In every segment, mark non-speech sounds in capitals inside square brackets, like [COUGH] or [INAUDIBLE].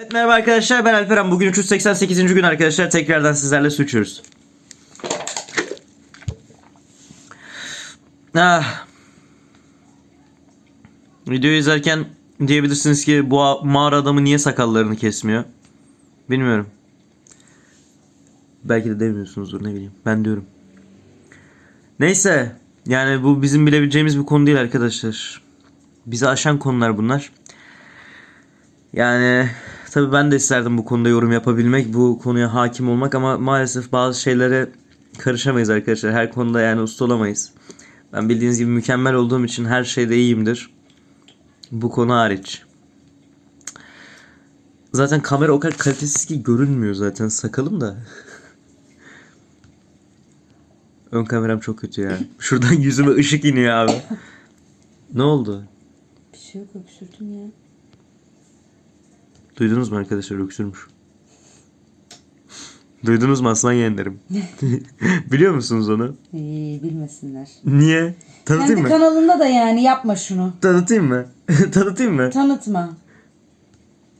Evet merhaba arkadaşlar ben Alperen. Bugün 388. gün arkadaşlar. Tekrardan sizlerle su içiyoruz. Ah. Videoyu izlerken diyebilirsiniz ki bu mağara adamı niye sakallarını kesmiyor? Bilmiyorum. Belki de demiyorsunuzdur ne bileyim. Ben diyorum. Neyse. Yani bu bizim bilebileceğimiz bir konu değil arkadaşlar. Bizi aşan konular bunlar. Yani tabii ben de isterdim bu konuda yorum yapabilmek, bu konuya hakim olmak ama maalesef bazı şeylere karışamayız arkadaşlar. Her konuda yani usta olamayız. Ben bildiğiniz gibi mükemmel olduğum için her şeyde iyiyimdir. Bu konu hariç. Zaten kamera o kadar kalitesiz ki görünmüyor zaten sakalım da. [LAUGHS] Ön kameram çok kötü ya. Şuradan yüzüme ışık iniyor abi. Ne oldu? Bir şey yok öksürdüm ya. Duydunuz mu arkadaşlar öksürmüş. Duydunuz mu aslan yeğenlerim? [LAUGHS] Biliyor musunuz onu? İyi bilmesinler. Niye? Tanıtayım Kendi mı? kanalında da yani yapma şunu. Tanıtayım mı? [LAUGHS] Tanıtayım mı? Tanıtma.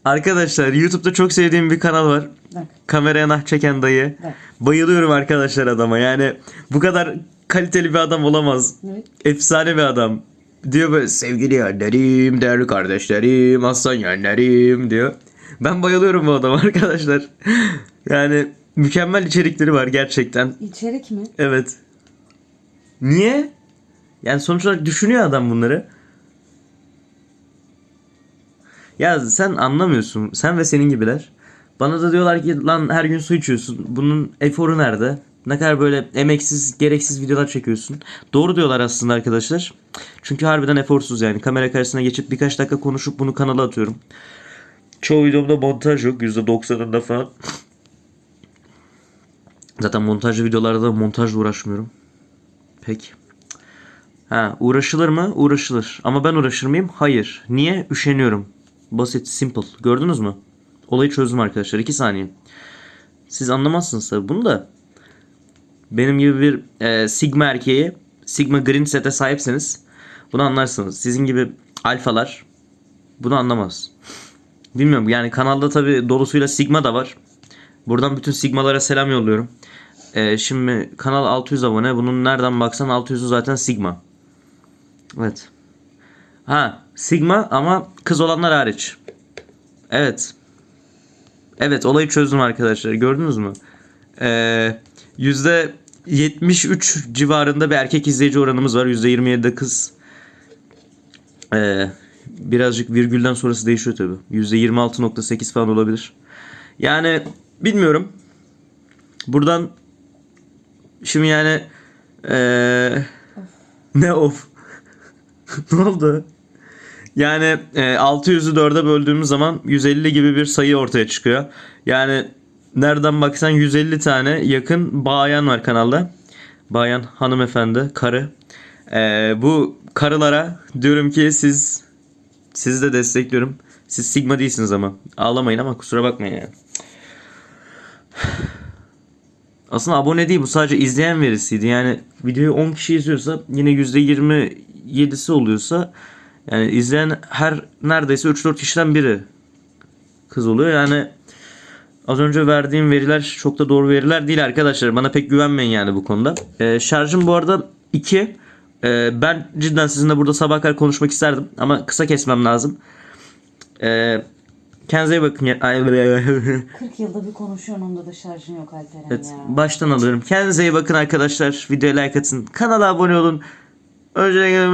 Arkadaşlar YouTube'da çok sevdiğim bir kanal var. Bak Kameraya nah çeken dayı. bak. Bayılıyorum arkadaşlar adama. Yani bu kadar kaliteli bir adam olamaz. Evet. Efsane bir adam. Diyor böyle sevgili yeğenlerim, değerli kardeşlerim, aslan yeğenlerim diyor. Ben bayılıyorum bu adama [LAUGHS] arkadaşlar. Yani mükemmel içerikleri var gerçekten. İçerik mi? Evet. Niye? Yani sonuç olarak düşünüyor adam bunları. Ya sen anlamıyorsun. Sen ve senin gibiler. Bana da diyorlar ki lan her gün su içiyorsun. Bunun eforu nerede? Ne kadar böyle emeksiz, gereksiz videolar çekiyorsun. Doğru diyorlar aslında arkadaşlar. Çünkü harbiden eforsuz yani. Kamera karşısına geçip birkaç dakika konuşup bunu kanala atıyorum. Çoğu videomda montaj yok. %90'ında falan. Zaten montajlı videolarda da montajla uğraşmıyorum. Peki. Ha, uğraşılır mı? Uğraşılır. Ama ben uğraşır mıyım? Hayır. Niye? Üşeniyorum. Basit, simple. Gördünüz mü? Olayı çözdüm arkadaşlar. 2 saniye. Siz anlamazsınız tabii bunu da. Benim gibi bir e, Sigma erkeği Sigma Green Set'e sahipseniz bunu anlarsınız. Sizin gibi alfalar bunu anlamaz. Bilmiyorum yani kanalda tabii dolusuyla Sigma da var. Buradan bütün Sigmalara selam yolluyorum. Ee, şimdi kanal 600 abone. Bunun nereden baksan 600'ü zaten Sigma. Evet. Ha Sigma ama kız olanlar hariç. Evet. Evet olayı çözdüm arkadaşlar. Gördünüz mü? Ee, %73 civarında bir erkek izleyici oranımız var. %27'de kız. Ee, birazcık virgülden sonrası değişiyor tabi. %26.8 falan olabilir. Yani bilmiyorum. Buradan şimdi yani eee, ne of [LAUGHS] ne oldu? Yani e, 600'ü 4'e böldüğümüz zaman 150 gibi bir sayı ortaya çıkıyor. Yani nereden baksan 150 tane yakın bayan var kanalda. Bayan hanımefendi, karı. E, bu karılara diyorum ki siz sizi de destekliyorum. Siz Sigma değilsiniz ama. Ağlamayın ama kusura bakmayın yani. Aslında abone değil bu sadece izleyen verisiydi. Yani videoyu 10 kişi izliyorsa yine %27'si oluyorsa yani izleyen her neredeyse 3-4 kişiden biri kız oluyor. Yani az önce verdiğim veriler çok da doğru veriler değil arkadaşlar. Bana pek güvenmeyin yani bu konuda. Ee, şarjım bu arada 2. Ee, ben cidden sizinle burada sabah kadar konuşmak isterdim ama kısa kesmem lazım. Ee, kendinize iyi bakın. ya- Ay, [LAUGHS] 40 yılda bir konuşuyorsun onda da şarjın yok Alperen Evet, ya. baştan alıyorum. Kendinize iyi bakın arkadaşlar. Videoya like atın. Kanala abone olun. Öncelikle